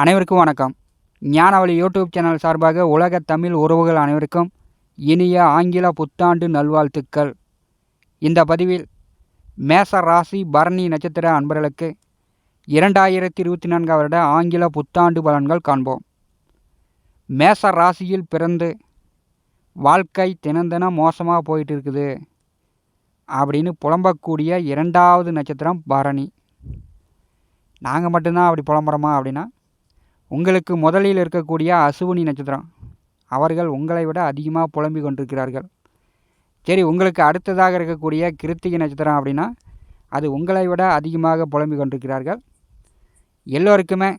அனைவருக்கும் வணக்கம். ஞானவழி YouTube channel சார்பாக உலக தமிழ் உறவுகள் அனைவருக்கும் இனிய ஆங்கில புத்தாண்டு நல்வாழ்த்துக்கள். இந்த பதிவில் மேச ராசி பரணி நட்சத்திர அன்பர்களுக்கு இரண்டாயிரத்தி இருபத்தி நான்காம் வருட ஆங்கில புத்தாண்டு பலன்கள் காண்போம். மேச ராசியில் பிறந்து வாழ்க்கை தினந்தினம் மோசமாக போயிட்டு இருக்குது அப்படின்னு புலம்பக்கூடிய இரண்டாவது நட்சத்திரம் பரணி. நாங்கள் மட்டும்தான் அப்படி புலம்புறோமா அப்படின்னா உங்களுக்கு முதலில் இருக்கக்கூடிய அசுவினி நட்சத்திரம். அவர்கள் உங்களை விட அதிகமாக புலம்பிக் கொண்டிருக்கிறார்கள். சரி உங்களுக்கு அடுத்ததாக இருக்கக்கூடிய கிருத்திகை நட்சத்திரம் அப்படின்னா அது உங்களை விட அதிகமாக புலம்பிக் கொண்டிருக்கிறார்கள். எல்லோருக்குமே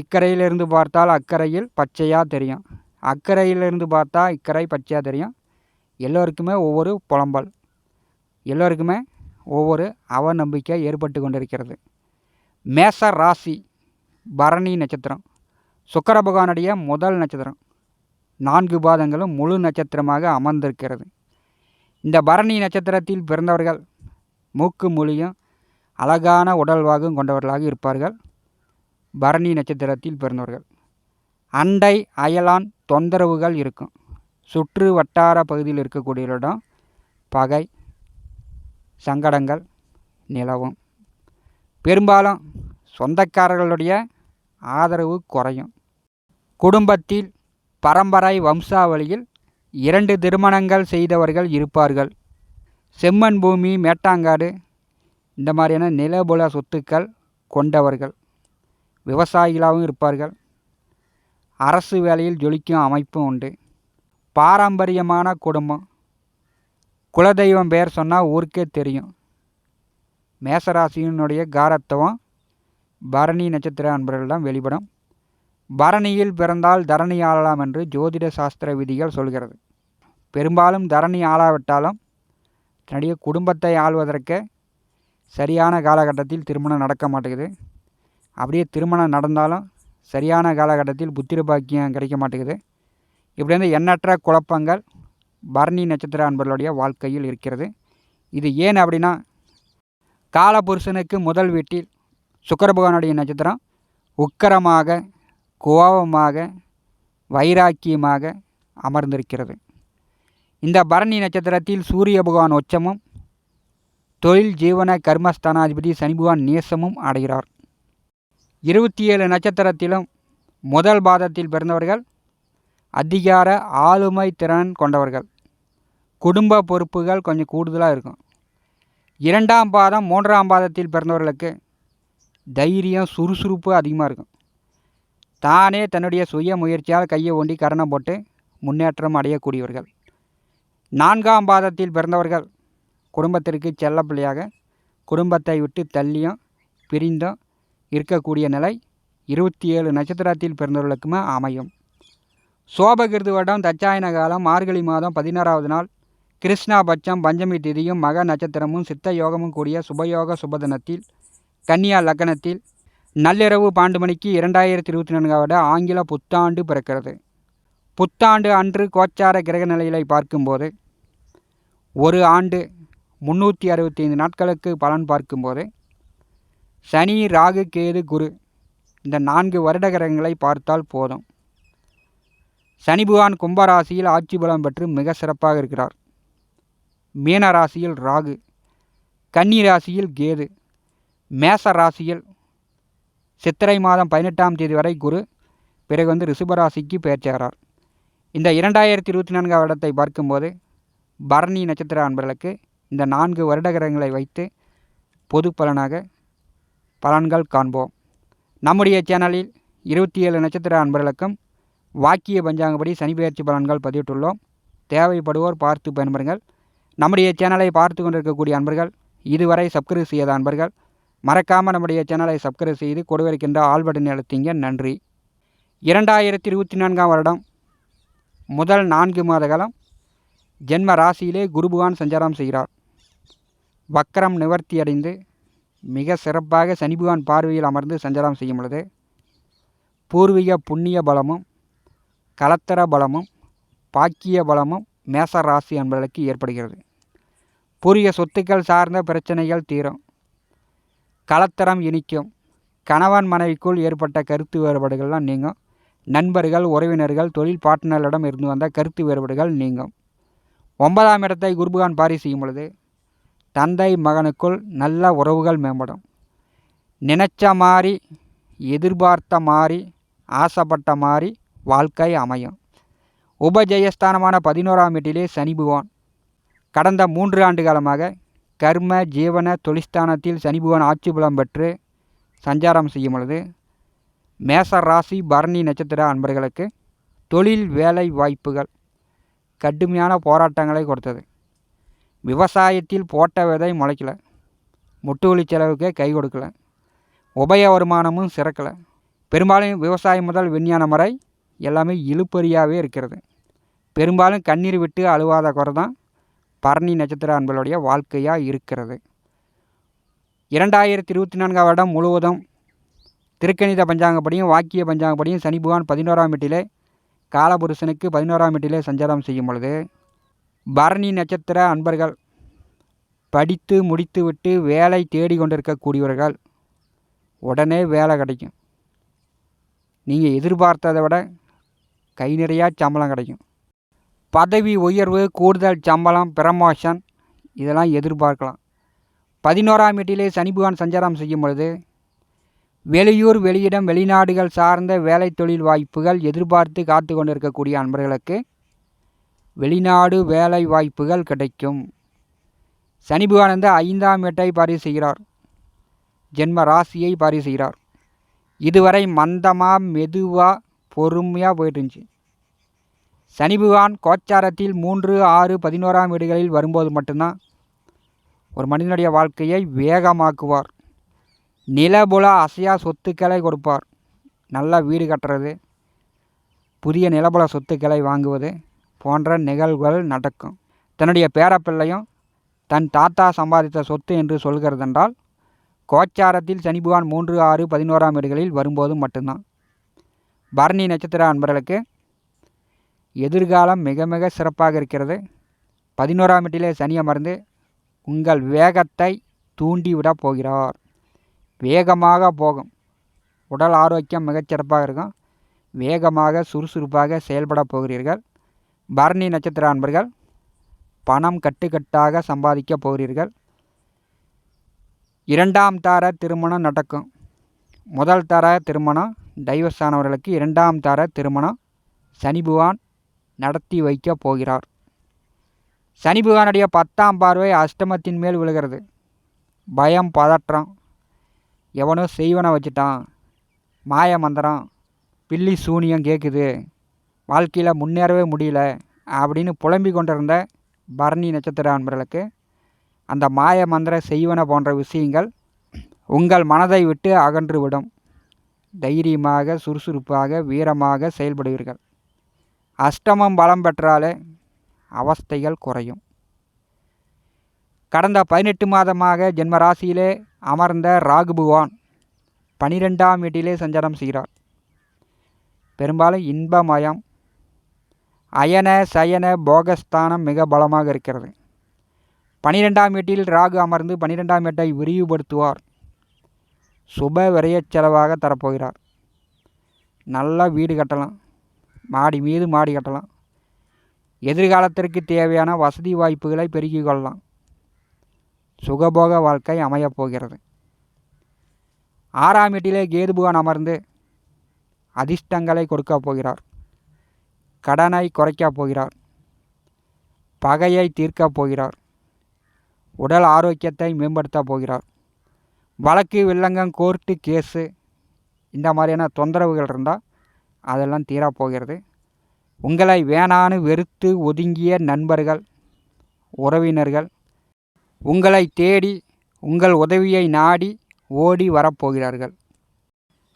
இக்கரையிலிருந்து பார்த்தால் அக்கறையில் பச்சையாக தெரியும். அக்கறையிலிருந்து பார்த்தா இக்கரை பச்சையாக தெரியும். எல்லோருக்குமே ஒவ்வொரு புலம்பல். எல்லோருக்குமே ஒவ்வொரு அவநம்பிக்கை ஏற்பட்டு கொண்டிருக்கிறது. மேச ராசி பரணி நட்சத்திரம். சுக்கர பகவானுடைய முதல் நட்சத்திரம். நான்கு பாதங்களும் முழு நட்சத்திரமாக அமர்ந்திருக்கிறது. இந்த பரணி நட்சத்திரத்தில் பிறந்தவர்கள் மூக்கு மொழியும் அழகான உடல்வாகும் கொண்டவர்களாக இருப்பார்கள். பரணி நட்சத்திரத்தில் பிறந்தவர்கள். அண்டை அயலான் தொந்தரவுகள் இருக்கும். சுற்று வட்டார பகுதியில் இருக்கக்கூடியவரிடம் பகை சங்கடங்கள் நிலவும். பெரும்பாலும் சொந்தக்காரர்களுடைய ஆதரவு குறையும். குடும்பத்தில் பரம்பரை வம்சாவளியில் இரண்டு திருமணங்கள் செய்தவர்கள் இருப்பார்கள். செம்மண் பூமி மேட்டாங்காடு இந்த மாதிரியான நிலபுல சொத்துக்கள் கொண்டவர்கள். விவசாயிகளாகவும் இருப்பார்கள். அரசு வேலையில் ஜொலிக்கும் அமைப்பும் உண்டு. பாரம்பரியமான குடும்பம். குலதெய்வம் பெயர் சொன்னால் ஊருக்கே தெரியும். மேசராசியினுடைய காரத்துவம் பரணி நட்சத்திர அன்பர்களிடம் வெளிப்படும். பரணியில் பிறந்தால் தரணி ஆளலாம் என்று ஜோதிட சாஸ்திர விதிகள் சொல்கிறது. பெரும்பாலும் தரணி ஆளாவிட்டாலும் தன்னுடைய குடும்பத்தை ஆள்வதற்கு சரியான காலகட்டத்தில் திருமணம் நடக்க மாட்டேங்குது. அப்படியே திருமணம் நடந்தாலும் சரியான காலகட்டத்தில் புத்திர பாக்கியம் கிடைக்க மாட்டேங்குது. இப்படி வந்து எண்ணற்ற குழப்பங்கள் பரணி நட்சத்திர அன்பர்களுடைய வாழ்க்கையில் இருக்கிறது. இது ஏன் அப்படின்னா காலபுருஷனுக்கு முதல் வீட்டில் சுக்கர பகவானுடைய நட்சத்திரம் உக்கரமாக கோபமாக வைராக்கியமாக அமர்ந்திருக்கிறது. இந்த பரணி நட்சத்திரத்தில் சூரிய பகவான் உச்சமும் தொழில் ஜீவன கர்மஸ்தானாதிபதி சனிபகவான் நேசமும் அடைகிறார். இருபத்தி ஏழு நட்சத்திரத்திலும் முதல் பாதத்தில் பிறந்தவர்கள் அதிகார ஆளுமை திறன் கொண்டவர்கள். குடும்ப பொறுப்புகள் கொஞ்சம் கூடுதலாக இருக்கும். இரண்டாம் பாதம் மூன்றாம் பாதத்தில் பிறந்தவர்களுக்கு தைரியம் சுறுசுறுப்பு அதிகமாக இருக்கும். தானே தன்னுடைய சுய முயற்சியால் கையை ஒண்டி கரணம் போட்டு முன்னேற்றம் அடையக்கூடியவர்கள். நான்காம் பாதத்தில் பிறந்தவர்கள். குடும்பத்திற்கு செல்லப்பிள்ளையாக குடும்பத்தை விட்டு தள்ளியும் பிரிந்தும் இருக்கக்கூடிய நிலை இருபத்தி ஏழு நட்சத்திரத்தில் பிறந்தவர்களுக்குமே அமையும். சோபகிருது வருடம் தச்சாயன காலம் மார்கழி மாதம் பதினாறாவது நாள். கிருஷ்ணாபட்சம் பஞ்சமி திதியும் மக நட்சத்திரமும் சித்த யோகமும் கூடிய சுபயோக சுபதினத்தில் கன்னியா லக்கணத்தில் நள்ளிரவு பாண்டு மணிக்கு இரண்டாயிரத்தி இருபத்தி நான்காவது ஆங்கில புத்தாண்டு பிறக்கிறது. புத்தாண்டு அன்று கோச்சார கிரக நிலைகளை பார்க்கும்போது ஒரு ஆண்டு முந்நூற்றி அறுபத்தி ஐந்து நாட்களுக்கு பலன் பார்க்கும்போது சனி ராகு கேது குரு இந்த நான்கு வருட கிரகங்களை பார்த்தால் போதும். சனி புகான் கும்பராசியில் ஆட்சி பலம் பெற்று மிக சிறப்பாக இருக்கிறார். மீன ராசியில் ராகு கன்னி ராசியில் கேது மேச ராசியில் சித்திரை மாதம் பதினெட்டாம் தேதி வரை குரு பிறகு வந்து ரிஷபராசிக்கு பெயர்ச்சாகிறார் இந்த இரண்டாயிரத்தி இருபத்தி நான்காம் வருடத்தை பார்க்கும்போது பரணி நட்சத்திர அன்பர்களுக்கு இந்த நான்கு வருட கிரகங்களை வைத்து பொது பலனாக பலன்கள் காண்போம். நம்முடைய சேனலில் இருபத்தி ஏழு நட்சத்திர அன்பர்களுக்கும் வாக்கிய பஞ்சாங்கப்படி சனிபெயர்ச்சி பலன்கள் பதிவிட்டுள்ளோம். தேவைப்படுவோர் பார்த்து பயன்படுங்கள் நம்முடைய சேனலை பார்த்து கொண்டிருக்கக்கூடிய அன்பர்கள் இதுவரை சப்ஸ்கிரைப் செய்யாத அன்பர்கள் மறக்காமல் நம்முடைய சேனலை சப்ஸ்கிரைப் செய்து கொடுவிருக்கின்ற ஆல் பட்டன் அழுத்திங்க நன்றி. இரண்டாயிரத்தி இருபத்தி நான்காம் வருடம் முதல் நான்கு மாத காலம் ஜென்ம ராசியிலே குருபுகான் சஞ்சாரம் செய்கிறார். வக்கரம் நிவர்த்தி அடைந்து மிக சிறப்பாக சனிபுகான் பார்வையில் அமர்ந்து சஞ்சாரம் செய்யும் பொழுது பூர்வீக புண்ணிய பலமும் கலத்தர பலமும் பாக்கிய பலமும் மேச ராசி என்பதற்கு ஏற்படுகிறது. புரிய சொத்துக்கள் சார்ந்த பிரச்சனைகள் தீரும். கலத்தரம் இனிக்கும். கணவன் மனைவிக்குள் ஏற்பட்ட கருத்து வேறுபாடுகள்லாம் நீங்கும். நண்பர்கள் உறவினர்கள் தொழில் பார்ட்னர்களிடம் இருந்து வந்த கருத்து வேறுபாடுகள் நீங்கும். ஒன்பதாம் இடத்தை குருபகான் பாரி செய்யும் பொழுது தந்தை மகனுக்குள் நல்ல உறவுகள் மேம்படும். நினச்ச மாதிரி எதிர்பார்த்த மாதிரி ஆசைப்பட்ட மாதிரி வாழ்க்கை அமையும். உபஜெயஸ்தானமான பதினோராம் வீட்டிலே சனி பகவான் கடந்த மூன்று ஆண்டு காலமாக கர்ம ஜீவன தொழிஸ்தானத்தில் சனி ஆட்சி பலம் பெற்று சஞ்சாரம் செய்யும் பொழுது மேச ராசி பரணி நட்சத்திர அன்பர்களுக்கு தொழில் வேலை வாய்ப்புகள் கடுமையான போராட்டங்களை கொடுத்தது. விவசாயத்தில் போட்ட விதை முளைக்கல. முட்டுவலி செலவுக்கே கை கொடுக்கல. உபய வருமானமும் சிறக்கலை. பெரும்பாலும் விவசாயம் முதல் விஞ்ஞானம் வரை எல்லாமே இழுப்பறியாகவே இருக்கிறது. பெரும்பாலும் கண்ணீர் விட்டு அழுவாத குறை தான் பரணி நட்சத்திர அன்பர்களுடைய வாழ்க்கையாக இருக்கிறது. இரண்டாயிரத்தி இருபத்தி நான்காம் வருடம் முழுவதும் திருக்கணித பஞ்சாங்கப்படியும் வாக்கிய பஞ்சாங்கப்படியும் சனி பகவான் பதினோராம் வீட்டிலே காலபுருஷனுக்கு பதினோராம் வீட்டிலே சஞ்சாரம் செய்யும் பொழுது பரணி நட்சத்திர அன்பர்கள் படித்து முடித்துவிட்டு வேலை தேடி கொண்டிருக்கக்கூடியவர்கள் உடனே வேலை கிடைக்கும். நீங்கள் எதிர்பார்த்ததை விட கை நிறையா சம்பளம் கிடைக்கும். பதவி உயர்வு கூடுதல் சம்பளம் ப்ரமோஷன் இதெல்லாம் எதிர்பார்க்கலாம். பதினோராம் வீட்டிலே சனி பகவான் சஞ்சாரம் செய்யும் பொழுது வெளியூர் வெளியிடம் வெளிநாடுகள் சார்ந்த வேலை தொழில் வாய்ப்புகள் எதிர்பார்த்து காத்து கொண்டிருக்கக்கூடிய அன்பர்களுக்கு வெளிநாடு வேலை வாய்ப்புகள் கிடைக்கும். சனி பகவான் ஐந்தாம் வீட்டை பாரி செய்கிறார். ஜென்ம ராசியை பாரி செய்கிறார். இதுவரை மந்தமாக மெதுவாக பொறுமையாக போயிட்டு இருந்துச்சு. சனி பகவான் கோச்சாரத்தில் மூன்று ஆறு பதினோராம் வீடுகளில் வரும்போது மட்டும்தான் ஒரு மனிதனுடைய வாழ்க்கையை வேகமாக்குவார். நிலபுல அசையா சொத்துக்களை கொடுப்பார். நல்ல வீடு கட்டுறது புதிய நிலபுல சொத்துக்களை வாங்குவது போன்ற நிகழ்வுகள் நடக்கும். தன்னுடைய பேரப்பிள்ளையும் தன் தாத்தா சம்பாதித்த சொத்து என்று சொல்கிறதென்றால் கோச்சாரத்தில் சனி பகவான் மூன்று ஆறு பதினோராம் வீடுகளில் வரும்போது மட்டும்தான். பரணி நட்சத்திர அன்பர்களுக்கு எதிர்காலம் மிக மிக சிறப்பாக இருக்கிறது. பதினோராம் வீட்டிலே சனி அமர்ந்து உங்கள் வேகத்தை தூண்டிவிடப் போகிறார். வேகமாக போகும். உடல் ஆரோக்கியம் மிகச்சிறப்பாக இருக்கும். வேகமாக சுறுசுறுப்பாக செயல்பட போகிறீர்கள். பரணி நட்சத்திர அன்பர்கள் பணம் கட்டுக்கட்டாக சம்பாதிக்க போகிறீர்கள். இரண்டாம் தார திருமணம் நடக்கும். முதல் தர திருமணம் டைவர்ஸ் ஆனவர்களுக்கு இரண்டாம் தர திருமணம். சனி பகவான் நடத்தி வைக்கப் போகிறார். சனி பகவானுடைய பத்தாம் பார்வை அஷ்டமத்தின் மேல் விழுகிறது. பயம் பதற்றம். எவனோ செய்வனை வச்சுட்டான். மாய மந்திரம். பில்லி சூனியம் கேட்குது வாழ்க்கையில் முன்னேறவே முடியல அப்படின்னு புலம்பிக் கொண்டிருந்த பரணி நட்சத்திர அன்பர்களுக்கு அந்த மாய மந்திர செய்வன போன்ற விஷயங்கள் உங்கள் மனதை விட்டு அகன்று விடும். தைரியமாக சுறுசுறுப்பாக வீரமாக செயல்படுவீர்கள். அஷ்டமம் பலம் பெற்றாலே அவஸ்தைகள் குறையும். கடந்த பதினெட்டு மாதமாக ஜென்மராசியிலே அமர்ந்த ராகு பகவான் பனிரெண்டாம் வீட்டிலே சஞ்சாரம் செய்கிறார். பெரும்பாலும் இன்பமயம் அயன சயன போகஸ்தானம் மிக பலமாக இருக்கிறது. பனிரெண்டாம் வீட்டில் ராகு அமர்ந்து பனிரெண்டாம் வீட்டை விரிவுபடுத்துவார். சுப விரையச் செலவாக தரப்போகிறார். நல்ல வீடு கட்டலாம். மாடி மீது மாடி கட்டலாம். எதிர்காலத்திற்கு தேவையான வசதி வாய்ப்புகளை பெருக்கிக் கொள்ளலாம். சுகபோக வாழ்க்கை அமையப் போகிறது. ஆறாம் வீட்டிலே கேதுபுகான் அமர்ந்து அதிர்ஷ்டங்களை கொடுக்கப் போகிறார். கடனை குறைக்கப் போகிறார். பகையை தீர்க்கப் போகிறார். உடல் ஆரோக்கியத்தை மேம்படுத்தப் போகிறார். வழக்கு வில்லங்கம் கோர்ட்டு கேஸு இந்த மாதிரியான தொந்தரவுகள் இருந்தால் அதெல்லாம் தீரப்போகிறது உங்களை வேணான்னு வெறுத்து ஒதுங்கிய நண்பர்கள் உறவினர்கள் உங்களை தேடி உங்கள் உதவியை நாடி ஓடி வரப்போகிறார்கள்.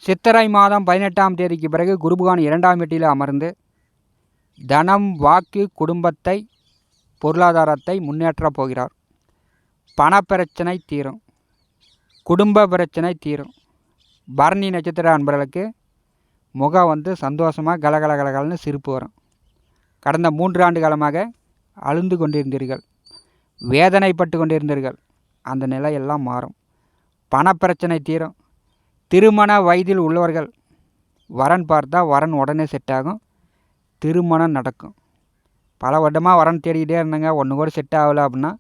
சித்திரை மாதம் பதினெட்டாம் தேதிக்கு பிறகு குருபகான் இரண்டாம் வீட்டில் அமர்ந்து தனம் வாக்கு குடும்பத்தை பொருளாதாரத்தை முன்னேற்றப் போகிறார். பணப்பிரச்சனை தீரும். குடும்ப பிரச்சனை தீரும். பரணி நட்சத்திர அன்பர்களுக்கு முகம் வந்து சந்தோஷமாக கலகல கலகலன்னு சிரிப்பு வரும். கடந்த மூன்று ஆண்டு காலமாக அழுந்து கொண்டிருந்தீர்கள். வேதனைப்பட்டு கொண்டிருந்தீர்கள். அந்த நிலையெல்லாம் மாறும். பணப்பிரச்சனை தீரும். திருமண வயதில் உள்ளவர்கள் வரன் பார்த்தா வரன் உடனே செட் ஆகும். திருமணம் நடக்கும். பல வருடமாக வரன் தேடிக்கிட்டே இருந்தேங்க. ஒன்று கூட செட் ஆகலை அப்படின்னா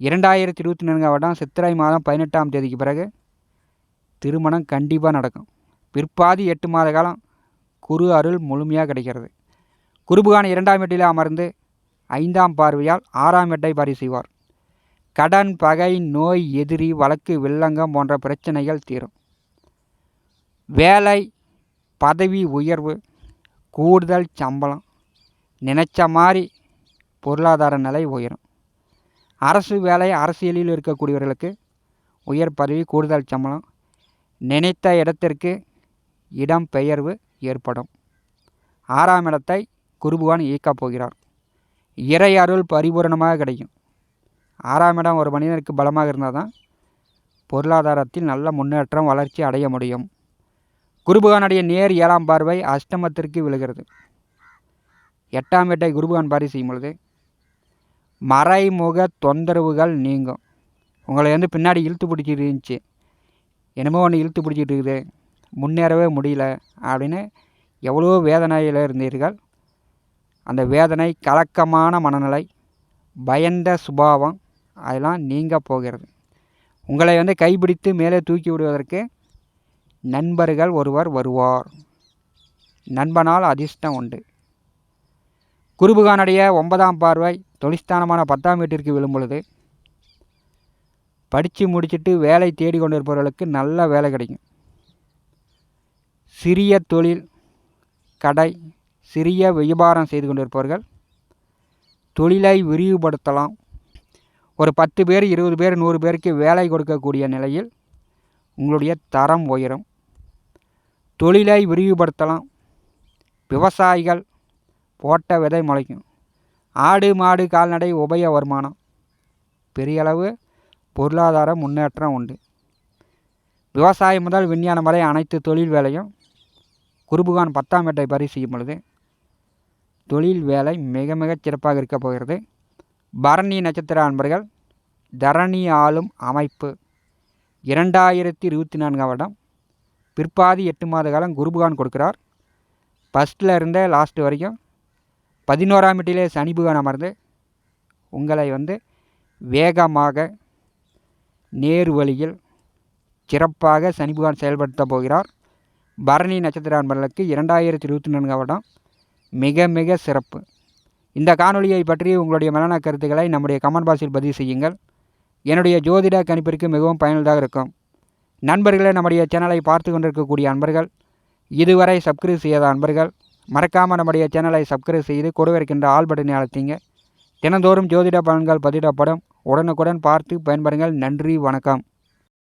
இரண்டாயிரத்தி இருபத்தி நான்காம் வருடம் சித்திரை மாதம் பதினெட்டாம் தேதிக்கு பிறகு திருமணம் கண்டிப்பாக நடக்கும். பிற்பாதி எட்டு மாத காலம் குரு அருள் முழுமையாக கிடைக்கிறது. குருபுகான இரண்டாம் எட்டில் அமர்ந்து ஐந்தாம் பார்வையால் ஆறாம் எட்டை பாரி செய்வார். கடன் பகை நோய் எதிரி வழக்கு வில்லங்கம் போன்ற பிரச்சனைகள் தீரும். வேலை பதவி உயர்வு கூடுதல் சம்பளம் நினைச்ச மாதிரி பொருளாதார நிலை உயரும். அரசு வேலை அரசியலில் இருக்கக்கூடியவர்களுக்கு உயர் பதவி கூடுதல் சம்பளம் நினைத்த இடத்திற்கு இடம் பெயர்வு ஏற்படும். ஆறாம் இடத்தை குருபுகான் இயக்கப் போகிறார். இறை அருள் பரிபூரணமாக கிடைக்கும். ஆறாம் இடம் ஒரு மனிதனுக்கு பலமாக இருந்தால் தான் பொருளாதாரத்தில் நல்ல முன்னேற்றம் வளர்ச்சி அடைய முடியும். குருபகானுடைய நேர் ஏழாம் பார்வை அஷ்டமத்திற்கு விழுகிறது. எட்டாம் வீட்டை குருபகான் பாரி செய்யும் பொழுது மறைமுக தொந்தரவுகள் நீங்கும். உங்களை வந்து பின்னாடி இழுத்து பிடிச்சிட்டு இருந்துச்சு. என்னமோ ஒன்று இழுத்து பிடிச்சிட்டு இருக்குது. முன்னேறவே முடியல அப்படின்னு எவ்வளோ வேதனையில் இருந்தீர்கள். அந்த வேதனை கலக்கமான மனநிலை பயந்த சுபாவம் அதெல்லாம் நீங்க போகிறது. உங்களை வந்து கைப்பிடித்து மேலே தூக்கி விடுவதற்கு நண்பர்கள் ஒருவர் வருவார். நண்பனால் அதிர்ஷ்டம் உண்டு. குருபுகானுடைய ஒன்பதாம் பார்வை தொழிற்ஸ்தானமான பத்தாம் வீட்டிற்கு விழும் பொழுது படித்து முடிச்சுட்டு வேலை தேடி கொண்டிருப்பவர்களுக்கு நல்ல வேலை கிடைக்கும். சிறிய தொழில் கடை சிறிய வியாபாரம் செய்து கொண்டிருப்பவர்கள் தொழிலை விரிவுபடுத்தலாம். ஒரு பத்து பேர் இருபது பேர் நூறு பேருக்கு வேலை கொடுக்கக்கூடிய நிலையில் உங்களுடைய தரம் உயரும். தொழிலை விரிவுபடுத்தலாம். விவசாயிகள் போட்ட விதை முளைக்கும். ஆடு மாடு கால்நடை உபய வருமானம். பெரிய அளவு பொருளாதார முன்னேற்றம் உண்டு. விவசாயம் முதல் விஞ்ஞானம் வரை அனைத்து தொழில் வேலையும் குருபுகான் பத்தாம் வேட்டை பதிவு செய்யும் பொழுது தொழில் வேலை மிக மிகச் சிறப்பாக இருக்க போகிறது. பரணி நட்சத்திர அன்பர்கள் தரணி ஆளும் அமைப்பு. இரண்டாயிரத்தி இருபத்தி நான்காம் வருடம் பிற்பாதி எட்டு மாத காலம் குருபுகான் கொடுக்கிறார். ஃபஸ்ட்டில் இருந்த லாஸ்ட் வரைக்கும் பதினோராம் வீட்டிலே சனி புகான் அமர்ந்து உங்களை வந்து வேகமாக நேர் வழியில் சிறப்பாக சனி புகான் செயல்படுத்த போகிறார். பரணி நட்சத்திர அன்பர்களுக்கு இரண்டாயிரத்தி இருபத்தி நான்காம் வருடம் மிக மிக சிறப்பு. இந்த காணொலியை பற்றி உங்களுடைய மலன கருத்துக்களை நம்முடைய கமெண்ட் பாக்ஸில் பதிவு செய்யுங்கள். என்னுடைய ஜோதிட கணிப்பிற்கு மிகவும் பயனுள்ளதாக இருக்கும். நண்பர்களே நம்முடைய சேனலை பார்த்து கொண்டிருக்கக்கூடிய அன்பர்கள் இதுவரை சப்ஸ்கிரைப் செய்யாத அன்பர்கள் மறக்காமல் நம்முடைய சேனலை சப்ஸ்கிரைப் செய்து கொடுவிருக்கின்ற ஆள் பட்டனை அழைத்தீங்க. தினந்தோறும் ஜோதிட பலன்கள் பதிவிடப்படும். உடனுக்குடன் பார்த்து பயன்பெறுங்கள். நன்றி வணக்கம்.